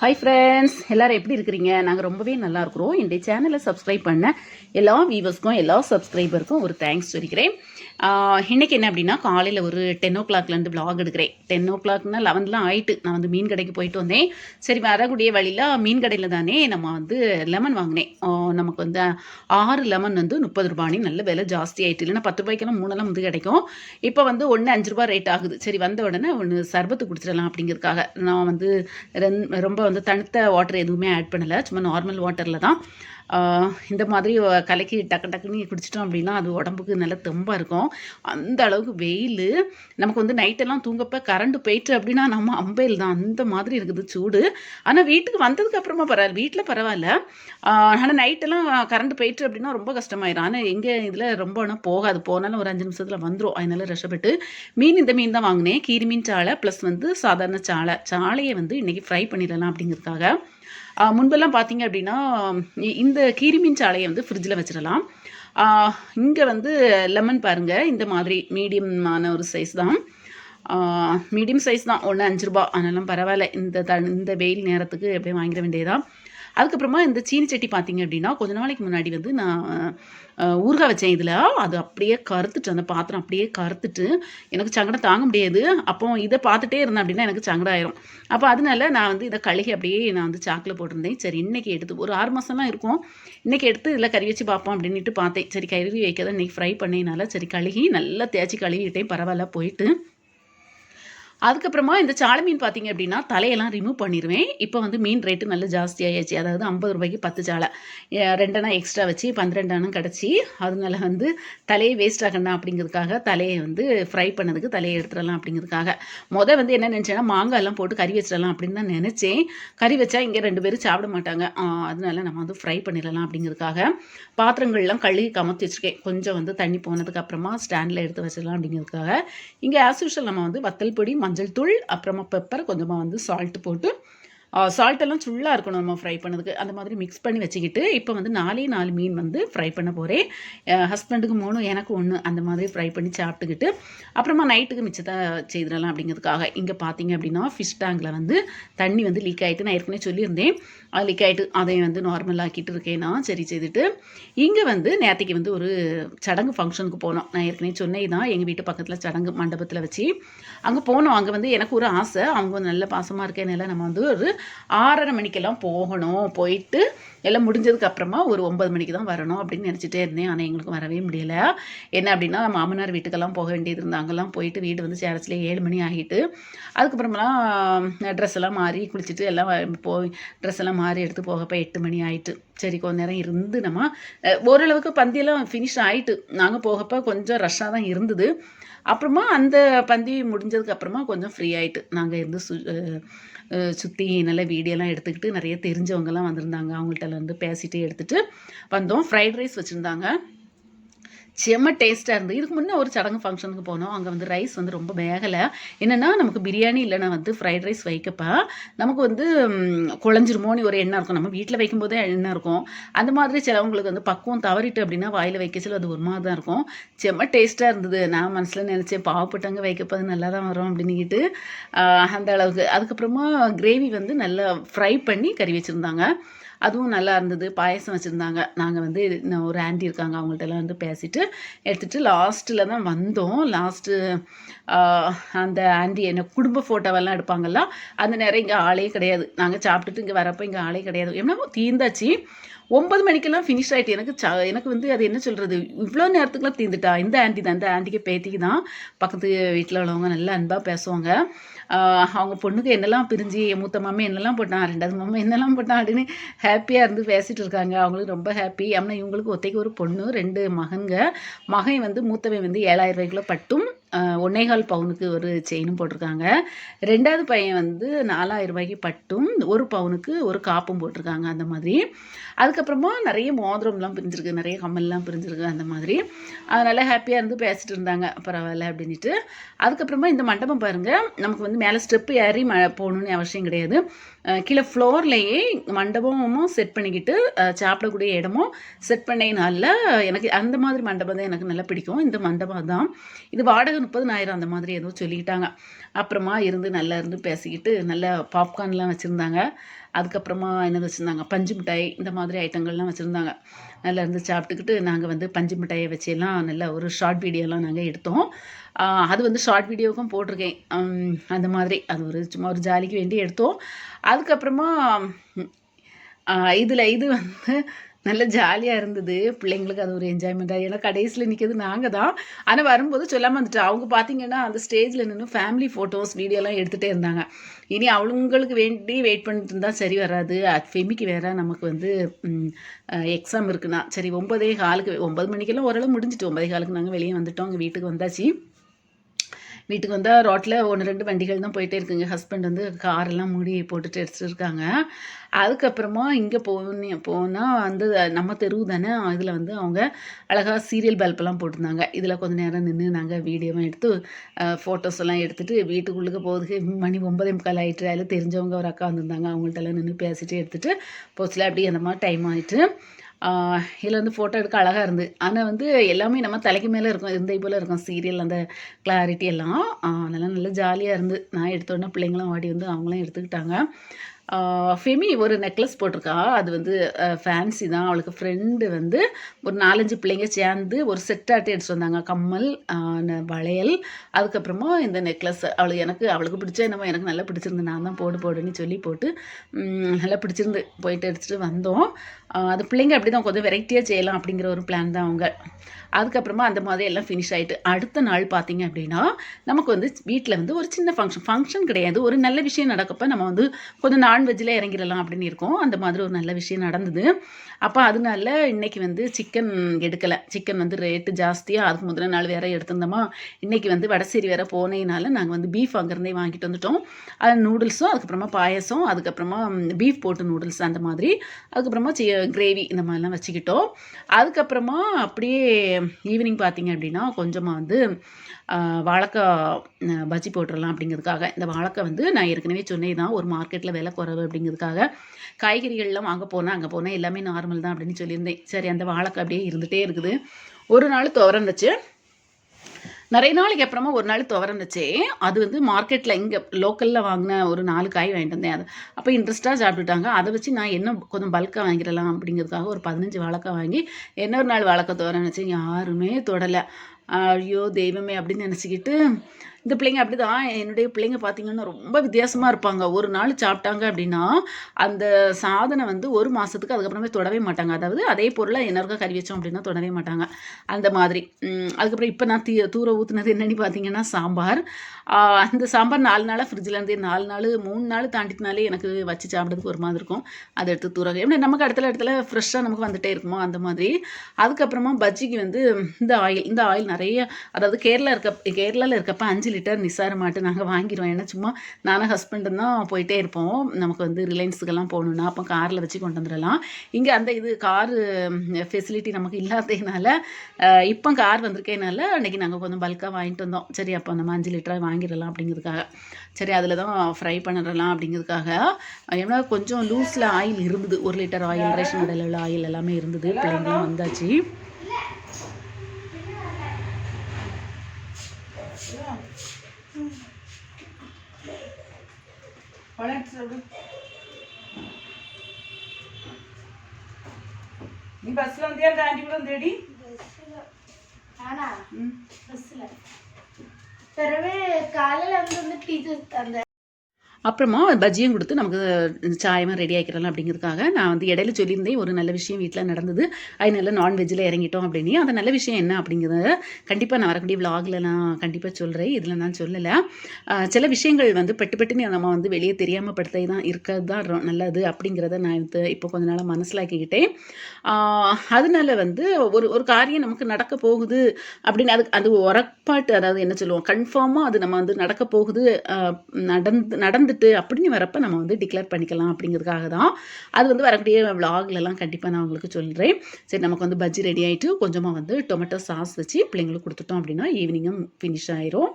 Hi friends எல்லோரும் எப்படி இருக்கிறீங்க? நாங்கள் ரொம்பவே நல்லா இருக்கிறோம். என்னுடைய சேனலை சப்ஸ்கிரைப் பண்ண எல்லா வியூவர்ஸ்க்கும் எல்லா சப்ஸ்கிரைபருக்கும் ஒரு தேங்க்ஸ் சொல்லிக்கிறேன். இன்றைக்கி என்ன அப்படின்னா காலையில் ஒரு டென் ஓ கிளாக்லேருந்து vlog எடுக்கிறேன். டென் ஓ கிளாக்னா லெவன்லாம் ஆயிட்டு நான் வந்து மீன் கடைக்கு போயிட்டு வந்தேன். சரி வரக்கூடிய வழியில் மீன் கடையில் தானே நம்ம வந்து லெமன் வாங்கினேன். நமக்கு வந்து ஆறு லெமன் வந்து முப்பது ரூபானி நல்ல விலை ஜாஸ்தி ஆகிட்டு இல்லைன்னா பத்து ரூபாய்க்கெல்லாம் மூணெல்லாம் வந்து கிடைக்கும். இப்போ வந்து ஒன்று அஞ்சு ரூபா ரேட் ஆகுது. சரி வந்த உடனே ஒன்று சர்பத்து குடிச்சிடலாம் அப்படிங்கிறதுக்காக. நான் வந்து ரொம்ப வந்து தனித்த வாட்டர் எதுவுமே ஆட் பண்ணலை. சும்மா நார்மல் வாட்டரில் தான். இந்த மாதிரி கலக்கி டக்கு டக்குன்னு குடிச்சிட்டோம் அப்படின்னா அது உடம்புக்கு நல்ல தெம்பாக இருக்கும். அந்த அளவுக்கு வெயில். நமக்கு வந்து நைட்டெல்லாம் தூங்கப்போ கரண்ட் போயிட்டு அப்படின்னா நம்ம அம்பையில் தான். அந்த மாதிரி இருக்குது சூடு. ஆனால் வீட்டுக்கு வந்ததுக்கு அப்புறமா பரவாயில்ல. வீட்டில் பரவாயில்ல. ஆனால் நைட்டெல்லாம் கரண்ட் போயிட்டு அப்படின்னா ரொம்ப கஷ்டமாயிரும். ஆனால் எங்கே இதில் ரொம்ப ஆனால் போகாது. போனாலும் ஒரு அஞ்சு நிமிஷத்தில் வந்துடும் அதனால ரஷப்பட்டு மீன் இந்த மீன் தான் வாங்கினேன். கீரி மீன் சாலை ப்ளஸ் வந்து சாதாரண சாலை சாலையை வந்து இன்றைக்கி ஃப்ரை பண்ணிடலாம் அப்படிங்கிறதுக்காக. முன்பெல்லாம் பார்த்தீங்க அப்படின்னா இந்த கீரிமீன் சாலையை வந்து ஃப்ரிட்ஜில் வச்சிடலாம். இங்கே வந்து லெமன் பாருங்கள் இந்த மாதிரி மீடியமான ஒரு சைஸ் தான். மீடியம் சைஸ் தான் ஒன்று அஞ்சு ரூபா ஆனாலும் பரவாயில்ல இந்த த இந்த வெயில் நேரத்துக்கு எப்படியும் வாங்கிட வேண்டியதான் அதுக்கப்புறமா இந்த சீனி சட்டி பார்த்தீங்க அப்படின்னா கொஞ்ச நாளைக்கு முன்னாடி வந்து நான் ஊறுகாய் வச்சேன் இதில். அது அப்படியே கருத்துட்டு அந்த பாத்திரம் அப்படியே கருத்துட்டு எனக்கு சங்கடம் தாங்க முடியாது. அப்போ இதை பார்த்துட்டே இருந்தேன் அப்படின்னா எனக்கு சங்கடம் ஆயிரும் அப்போ அதனால நான் வந்து இதை கழுகி அப்படியே நான் வந்து சாக்கில் போட்டிருந்தேன். சரி இன்னைக்கு எடுத்து ஒரு ஆறு மாதம்லாம் இருக்கும். இன்னைக்கு எடுத்து இதில் கறி வச்சு பார்ப்போம் அப்படின்ட்டு பார்த்தேன். சரி கறி வைக்க தான் இன்னைக்கு ஃப்ரை பண்ணினால சரி கழுகி நல்லா தேய்ச்சி கழுவிட்டேன். பரவாயில்ல போயிட்டு. அதுக்கப்புறமா இந்த சாலை மீன் பார்த்தீங்க அப்படின்னா தலையெல்லாம் ரிமூவ் பண்ணிடுவேன் இப்போ வந்து மீன் ரேட்டு நல்ல ஜாஸ்தி அதாவது ஐம்பது ரூபாய்க்கு பத்து சாலை. ரெண்டனா ரெண்டெண்ணா எக்ஸ்ட்ரா வச்சு பன்னிரெண்டானும் கிடச்சி அதனால வந்து தலையை வேஸ்ட் ஆகணும் அப்படிங்கிறதுக்காக தலையை வந்து ஃப்ரை பண்ணதுக்கு தலையை எடுத்துடலாம் அப்படிங்கிறதுக்காக. மொதல் வந்து என்ன நினச்சேன்னா மாங்காயெல்லாம் போட்டு கறி வச்சிடலாம் அப்படின்னு தான் நினச்சேன். கறி வச்சா இங்கே ரெண்டு பேரும் சாப்பிட மாட்டாங்க. அதனால நம்ம வந்து ஃப்ரை பண்ணிடலாம் அப்படிங்கிறதுக்காக பாத்திரங்கள்லாம் கழுவி கமத்து வச்சுருக்கேன். கொஞ்சம் வந்து தண்ணி போனதுக்கு அப்புறமா ஸ்டாண்டில் எடுத்து வச்சிடலாம் அப்படிங்கிறதுக்காக. இங்கே ஆஸ் யூஷுவல் நம்ம வந்து வத்தல் பொடி மஞ்சள் தூள் அப்புறமா பெப்பர் கொஞ்சமாக வந்து சால்ட்டு போட்டு சால்ட்டெல்லாம் சுள்ளாக இருக்கணும் நம்ம ஃப்ரை பண்ணதுக்கு. அந்த மாதிரி மிக்ஸ் பண்ணி வச்சுக்கிட்டு இப்போ வந்து நாலே நாலு மீன் வந்து ஃப்ரை பண்ண போகிறேன் ஹஸ்பண்டுக்கு மூணு எனக்கு ஒன்று அந்த மாதிரி ஃப்ரை பண்ணி சாப்பிட்டுக்கிட்டு அப்புறமா நைட்டுக்கு மிச்சத்தை செய்திடலாம் அப்படிங்கிறதுக்காக. இங்கே பார்த்தீங்க அப்படின்னா ஃபிஷ் டேங்கில் வந்து தண்ணி வந்து லீக் ஆகிட்டு நான் ஏற்கனவே சொல்லியிருந்தேன். அது லீக் ஆகிட்டு அதை வந்து நார்மல் ஆக்கிட்டு இருக்கேன் சரி செய்துட்டு. இங்கே வந்து நேற்றுக்கு வந்து ஒரு சடங்கு ஃபங்க்ஷனுக்கு போனோம். நான் ஏற்கனவே சொன்னேன் தான் எங்கள் வீட்டு பக்கத்தில் சடங்கு மண்டபத்தில் வச்சு. அங்கே போனோம். அங்கே வந்து எனக்கு ஒரு ஆசை. அவங்க வந்து நல்ல பாசமாக இருக்கேனால நம்ம வந்து ஒரு ஆறரை மணிக்கெல்லாம் போகணும். போயிட்டு எல்லாம் முடிஞ்சதுக்கு அப்புறமா ஒரு ஒன்பது மணிக்கு தான் வரணும் அப்படின்னு நினச்சிட்டே இருந்தேன். ஆனால் எங்களுக்கு வரவே முடியல. என்ன அப்படின்னா மாமனார் வீட்டுக்கெல்லாம் போக வேண்டியது இருந்தாங்க அங்கெல்லாம் போயிட்டு வீடு வந்து சேரச்சில் ஏழு மணி ஆகிட்டு அதுக்கப்புறமெல்லாம் ட்ரெஸ் எல்லாம் மாறி குளிச்சுட்டு எல்லாம் போய் ட்ரெஸ் எல்லாம் மாறி எடுத்து போகப்போ எட்டு மணி ஆகிட்டு சரி கொஞ்ச நேரம் இருந்து நம்ம ஓரளவுக்கு பந்தியெல்லாம் ஃபினிஷ் ஆகிட்டு நாங்கள் போகப்போ கொஞ்சம் ரஷ்ஷாக தான் இருந்தது. அப்புறமா அந்த பந்தி முடிஞ்சதுக்கு அப்புறமா கொஞ்சம் ஃப்ரீ ஆகிட்டு நாங்கள் இருந்து சு சுற்றி நல்ல வீடியோலாம் எடுத்துக்கிட்டு நிறைய தெரிஞ்சவங்கலாம் வந்திருந்தாங்க. அவங்கள்ட்ட வந்து பேசிகிட்டே எடுத்துகிட்டு வந்தோம். ஃப்ரைட் ரைஸ் வச்சுருந்தாங்க. செம்ம டேஸ்ட்டாக இருந்தது இதுக்கு முன்னே ஒரு சடங்கு ஃபங்க்ஷனுக்கு போனோம். அங்கே வந்து ரைஸ் வந்து ரொம்ப வேகலை. என்னென்னா நமக்கு பிரியாணி இல்லைன்னா வந்து ஃப்ரைட் ரைஸ் வைக்கப்ப நமக்கு வந்து குழஞ்சிருமோன்னு ஒரு எண்ணம் இருக்கும். நம்ம வீட்டில் வைக்கும்போதே எண்ணம் இருக்கும். அந்த மாதிரி சிலவங்களுக்கு வந்து பக்குவம் தவறிட்டு அப்படின்னா வாயில் வைக்க சில அது ஒரு மாதிரி தான் இருக்கும் செம்ம டேஸ்ட்டாக இருந்தது. நான் மனசில் நினச்சேன் பாவப்பட்டவங்க வைக்கப்பது நல்லா தான் வரும் அப்படின்னுக்கிட்டு அந்த அளவுக்கு. அதுக்கப்புறமா கிரேவி வந்து நல்லா ஃப்ரை பண்ணி கறி வச்சுருந்தாங்க. அதுவும் நல்லா இருந்தது. பாயசம் வச்சுருந்தாங்க. நாங்கள் வந்து இன்னும் ஒரு ஆண்டி இருக்காங்க. அவங்கள்ட்ட எல்லாம் வந்து பேசிட்டு எடுத்துகிட்டு லாஸ்ட்டில் தான் வந்தோம். லாஸ்ட்டு அந்த ஆண்டி என்ன குடும்ப ஃபோட்டோவெல்லாம் எடுப்பாங்கல்ல? அந்த நேரம் இங்கே ஆளே கிடையாது. நாங்கள் சாப்பிட்டுட்டு இங்கே வரப்போ இங்கே ஆளே கிடையாது. என்னமோ தீர்ந்தாச்சு. ஒன்பது மணிக்கெல்லாம் ஃபினிஷ் ஆகிட்டு எனக்கு ச எனக்கு வந்து அது என்ன சொல்கிறது இவ்வளோ நேரத்துக்குலாம் தீர்ந்துட்டா? இந்த ஆண்டி தான். இந்த ஆண்டிக்கு பேத்திக்கு தான். பக்கத்து வீட்டில் உள்ளவங்க நல்லா அன்பாக பேசுவாங்க. அவங்க பொண்ணுக்கு என்னெல்லாம் பிரிஞ்சு என் மூத்த மாமே என்னெல்லாம் போட்டான் ரெண்டாவது மாமா என்னெல்லாம் போட்டான் அப்படின்னு ஹாப்பியாக இருந்து பேசிகிட்டு இருக்காங்க. அவங்களுக்கு ரொம்ப ஹாப்பி. ஆனால் இவங்களுக்கு ஒத்தைக்கு ஒரு பொண்ணு ரெண்டு மகன்க மகன் வந்து மூத்தவன் வந்து ஏழாயிரம் ரூபாய்க்குள்ள பட்டும். ஒன்னேகால் பவுனுக்கு ஒரு செயினும் போட்டிருக்காங்க. ரெண்டாவது பையன் வந்து நாலாயிரம் ரூபாய்க்கு பட்டும் ஒரு பவுனுக்கு ஒரு காப்பும் போட்டிருக்காங்க அந்த மாதிரி. அதுக்கப்புறமா நிறைய மோதிரம்லாம் பிரிஞ்சிருக்கு நிறைய கம்மல்லாம் பிரிஞ்சிருக்கு அந்த மாதிரி. அதனால் ஹாப்பியாக இருந்து பேசிட்டு இருந்தாங்க. பரவாயில்ல அப்படின்ட்டு அதுக்கப்புறமா இந்த மண்டபம் பாருங்கள் நமக்கு வந்து மேலே ஸ்டெப்பு ஏறி ம போகணுன்னு அவசியம் கிடையாது. கீழே ஃப்ளோர்லேயே மண்டபமும் செட் பண்ணிக்கிட்டு சாப்பிடக்கூடிய இடமும் செட் பண்ணினால எனக்கு அந்த மாதிரி மண்டபம் தான் எனக்கு நல்லா பிடிக்கும். இந்த மண்டபம் தான் இது வாடகை முப்பதுனாயிரம் அந்த மாதிரி ஏதோ சொல்லிக்கிட்டாங்க. அப்புறமா இருந்து நல்லா இருந்து பேசிக்கிட்டு நல்ல பாப்கார்ன்லாம் வச்சுருந்தாங்க. அதுக்கப்புறமா என்ன வச்சுருந்தாங்க? பஞ்சு மிட்டாய் இந்த மாதிரி ஐட்டங்கள்லாம் வச்சுருந்தாங்க. நல்லா இருந்து சாப்பிட்டுக்கிட்டு நாங்கள் வந்து பஞ்சு மிட்டாயை வச்செல்லாம் நல்ல ஒரு ஷார்ட் வீடியோலாம் நாங்கள் எடுத்தோம். அது வந்து ஷார்ட் வீடியோவுக்கும் போட்டிருக்கேன். அந்த மாதிரி. அது ஒரு சும்மா ஒரு ஜாலிக்கு வேண்டி எடுத்தோம். அதுக்கப்புறமா இதில் இது வந்து நல்ல ஜாலியாக இருந்தது. பிள்ளைங்களுக்கு அது ஒரு என்ஜாய்மெண்ட்டாக ஏன்னா கடைசியில் நிற்கிறது நாங்கள் தான். ஆனால் வரும்போது சொல்லாமல் வந்துட்டு. அவங்க பார்த்தீங்கன்னா அந்த ஸ்டேஜில் நின்று ஃபேமிலி ஃபோட்டோஸ் வீடியோலாம் எடுத்துகிட்டே இருந்தாங்க. இனி அவங்களுக்கு வேண்டி வெயிட் பண்ணிட்டு இருந்தால் சரி வராது. ஃபெமிக்கு வேற நமக்கு வந்து எக்ஸாம் இருக்குன்னா. சரி ஒன்பதே காலுக்கு ஒன்பது மணிக்கெல்லாம் ஓரளவு முடிஞ்சிட்டு ஒன்பதே காலுக்கு நாங்கள் வெளியே வந்துட்டோம். அங்கே வீட்டுக்கு வந்தாச்சு. வீட்டுக்கு வந்தால் ரோட்டில் ஒன்று ரெண்டு வண்டிகள் தான் போயிட்டே இருக்குங்க. ஹஸ்பண்ட் வந்து காரெல்லாம் மூடி போட்டுட்டு எடுத்துகிட்டு இருக்காங்க. அதுக்கப்புறமா இங்கே போனே போனால் வந்து நம்ம தெருவு தானே இதில் வந்து அவங்க அழகாக சீரியல் பல்பெல்லாம் போட்டிருந்தாங்க. இதில் கொஞ்சம் நேரம் நின்று நாங்கள் வீடியோவும் எடுத்து ஃபோட்டோஸ் எல்லாம் எடுத்துகிட்டு வீட்டுக்குள்ளுக்கு போகிறதுக்கு மணி ஒன்பதே முக்கால் ஆகிட்டு அதில் தெரிஞ்சவங்க ஒரு அக்கா வந்திருந்தாங்க. அவங்கள்ட்டெல்லாம் நின்று பேசிட்டு எடுத்துகிட்டு போச்சில் அப்படியே அந்த மாதிரி டைம் ஆகிட்டு இதில் வந்து ஃபோட்டோ எடுக்க அழகாக இருந்து. ஆனால் வந்து எல்லாமே நம்ம தலைக்கு மேலே இருக்கும் இருந்தை போல் இருக்கும். சீரியல் அந்த கிளாரிட்டி எல்லாம். அதெல்லாம் நல்லா ஜாலியாக இருந்து. நான் எடுத்தோடனே பிள்ளைங்களும் ஆடி வந்து அவங்களும் எடுத்துக்கிட்டாங்க. ஃபெமி ஒரு நெக்லஸ் போட்டிருக்கா. அது வந்து ஃபேன்சி தான். அவளுக்கு ஃப்ரெண்டு வந்து ஒரு நாலஞ்சு பிள்ளைங்க சேர்ந்து ஒரு செட்டாட்டி எடுத்துட்டு வந்தாங்க. கம்மல் வளையல். அதுக்கப்புறமா இந்த நெக்லஸ் அவளுக்கு எனக்கு அவளுக்கு பிடிச்ச என்னமோ எனக்கு நல்லா பிடிச்சிருந்து நான் தான் போடு போடுன்னு சொல்லி போட்டு நல்லா பிடிச்சிருந்து போயிட்டு எடுத்துகிட்டு வந்தோம். அது பிள்ளைங்க அப்படி தான் கொஞ்சம் வெரைட்டியாக செய்யலாம் அப்படிங்கிற ஒரு பிளான் தான் அவங்க. அதுக்கப்புறமா அந்த மாதிரி எல்லாம் ஃபினிஷ் ஆகிட்டு அடுத்த நாள் பார்த்தீங்க அப்படின்னா நமக்கு வந்து வீட்டில் வந்து ஒரு சின்ன ஃபங்க்ஷன் ஃபங்க்ஷன் கிடையாது. ஒரு நல்ல விஷயம் நடக்கப்போ நம்ம வந்து கொஞ்சம் நான்வெஜ்ஜில் இறங்கிடலாம் அப்படின்னு இருக்கோம். அந்த மாதிரி ஒரு நல்ல விஷயம் நடந்தது. அப்போ அதனால இன்றைக்கி வந்து சிக்கன் எடுக்கலை. சிக்கன் வந்து ரேட்டு ஜாஸ்தியாக அதுக்கு முதல்ல நாள் வேற எடுத்திருந்தோமா? இன்றைக்கி வந்து வடசேரி வேற போனதுனால நாங்கள் வந்து பீஃப் அங்கேருந்தே வாங்கிட்டு வந்துட்டோம். அது நூடுல்ஸும் அதுக்கப்புறமா பாயசம் அதுக்கப்புறமா பீஃப் போட்டு நூடுல்ஸ் அந்த மாதிரி. அதுக்கப்புறமா கிரேவி இந்த மாதிரிலாம் வச்சுக்கிட்டோம். அதுக்கப்புறமா அப்படியே ஈவினிங் பார்த்தீங்க அப்படின்னா கொஞ்சமாக வந்து வாழைக்காய் பஜ்ஜி போட்டுடலாம் அப்படிங்கிறதுக்காக. இந்த வாழைக்காய் வந்து நான் ஏற்கனவே சொன்னே தான் ஒரு மார்க்கெட்டில் விலை குறைவு அப்படிங்கிறதுக்காக. காய்கறிகள்லாம் வாங்க போனேன் அங்கே போனேன் எல்லாமே நார்மல் தான் அப்படின்னு சொல்லியிருந்தேன். சரி அந்த வாழைக்காய் அப்படியே இருந்துகிட்டே இருக்குது. ஒரு நாள் துவரந்துச்சு. நிறைய நாளைக்கு அப்புறமா ஒரு நாள் துவரம் வச்சேன் அது வந்து மார்க்கெட்டில் இங்கே லோக்கலில் வாங்கின ஒரு நாலு காய் வாங்கிட்டு வந்தேன் அது. அப்போ இன்ட்ரெஸ்ட்டாக சாப்பிட்டுட்டாங்க. அதை வச்சு நான் என்ன கொஞ்சம் பல்காக வாங்கிடலாம் அப்படிங்கிறதுக்காக ஒரு பதினஞ்சு வாழைக்காய் வாங்கி இன்னொரு நாள் வாழைக்காய் துவரம் வச்சேன் யாருமே தொடலை. ஐயோ தெய்வமே அப்படின்னு நினச்சிக்கிட்டு இந்த பிள்ளைங்க அப்படி தான் என்னுடைய பிள்ளைங்க பார்த்தீங்கன்னா ரொம்ப வித்தியாசமாக இருப்பாங்க. ஒரு நாள் சாப்பிட்டாங்க அப்படின்னா அந்த சாதனை வந்து ஒரு மாதத்துக்கு அதுக்கப்புறமே தொடவே மாட்டாங்க. அதாவது அதே பொருளை என்னருக்கா கறி வச்சோம் அப்படின்னா தொடவே மாட்டாங்க. அந்த மாதிரி. அதுக்கப்புறம் இப்போ நான் தீ தூர ஊற்றுனது என்னென்னு பார்த்தீங்கன்னா சாம்பார். அந்த சாம்பார் நாலு நாளாக ஃப்ரிட்ஜில் இருந்து நாலு நாள் மூணு நாள் தாண்டினாலே எனக்கு வச்சு சாப்பிட்றதுக்கு ஒரு மாதிரி இருக்கும். அதை எடுத்து தூர எப்படி நமக்கு இடத்துல இடத்துல ஃப்ரெஷ்ஷாக நமக்கு வந்துகிட்டே இருக்குமோ அந்த மாதிரி. அதுக்கப்புறமா பஜ்ஜிக்கு வந்து இந்த ஆயில் இந்த ஆயில் நிறைய அதாவது கேரளா இருக்க கேரளாவில் இருக்கப்ப அஞ்சு லிட்டர் நிசார மாட்டு நாங்கள் வாங்கிடுவோம் ஏன்னா சும்மா நானும் ஹஸ்பண்டும் தான் போயிட்டே இருப்போம். நமக்கு வந்து ரிலையன்ஸுக்கெல்லாம் போகணுன்னா அப்போ காரில் வச்சு கொண்டு வந்துடலாம். இங்கே அந்த இது கார் ஃபெசிலிட்டி நமக்கு இல்லாததுனால இப்போ கார் வந்திருக்கேனால அன்றைக்கி நாங்கள் கொஞ்சம் பல்காக வாங்கிட்டு வந்தோம். சரி அப்போ நம்ம அஞ்சு லிட்டராக வாங்கிடலாம் அப்படிங்கிறதுக்காக. சரி அதில் தான் ஃப்ரை பண்ணிடலாம் அப்படிங்கிறதுக்காக. ஏன்னா கொஞ்சம் லூஸில் ஆயில் இருந்தது. ஒரு லிட்டர் ஆயில் ரேஷன் கடையில் உள்ள ஆயில் எல்லாமே இருந்தது. பிள்ளைங்களாம் வந்தாச்சு. நீ பஸ்ல வந்தியா? அந்த ஆண்டி கூட வந்தேடி ஆனா பஸ்ல பிறகு காலையில வந்து வந்து டீச்சர் அந்த அப்புறமா பஜ்ஜியும் கொடுத்து நமக்கு சாயமாக ரெடி ஆகிக்கிறலாம் அப்படிங்கிறதுக்காக நான் வந்து இடையில சொல்லியிருந்தேன் ஒரு நல்ல விஷயம் வீட்டில் நடந்தது. அதனால நான்வெஜ்ஜில் இறங்கிட்டோம் அப்படின்னு. அந்த நல்ல விஷயம் என்ன அப்படிங்கிறத கண்டிப்பாக நான் வரக்கூடிய விலாகில் நான் கண்டிப்பாக சொல்கிறேன் இதில் நான் சொல்லலை. சில விஷயங்கள் வந்து பெட்டு பெட்டுன்னு நம்ம வந்து வெளியே தெரியாமல் படுத்தே தான் இருக்கிறது தான் நல்லது அப்படிங்கிறத நான் வந்து இப்போ கொஞ்ச நாளாக மனசிலாக்கிக்கிட்டேன். அதனால வந்து ஒரு ஒரு காரியம் நமக்கு நடக்க போகுது அப்படின்னு அது அது உரப்பாட்டு அதாவது என்ன சொல்லுவோம் கன்ஃபார்மாக அது நம்ம வந்து நடக்க போகுது நடந்து நடந்து வந்துட்டு அப்படின்னு வரப்போ நம்ம வந்து டிக்ளேர் பண்ணிக்கலாம் அப்படிங்கிறதுக்காக தான் அது வந்து வரக்கூடிய விலாகிலலாம் கண்டிப்பாக நான் உங்களுக்கு சொல்கிறேன் சரி நமக்கு வந்து பஜ்ஜி ரெடி ஆகிட்டு கொஞ்சமாக வந்து டொமேட்டோ சாஸ் வச்சு பிள்ளைங்களுக்கு கொடுத்துட்டோம் அப்படின்னா ஈவினிங்கும் ஃபினிஷ் ஆயிரும்.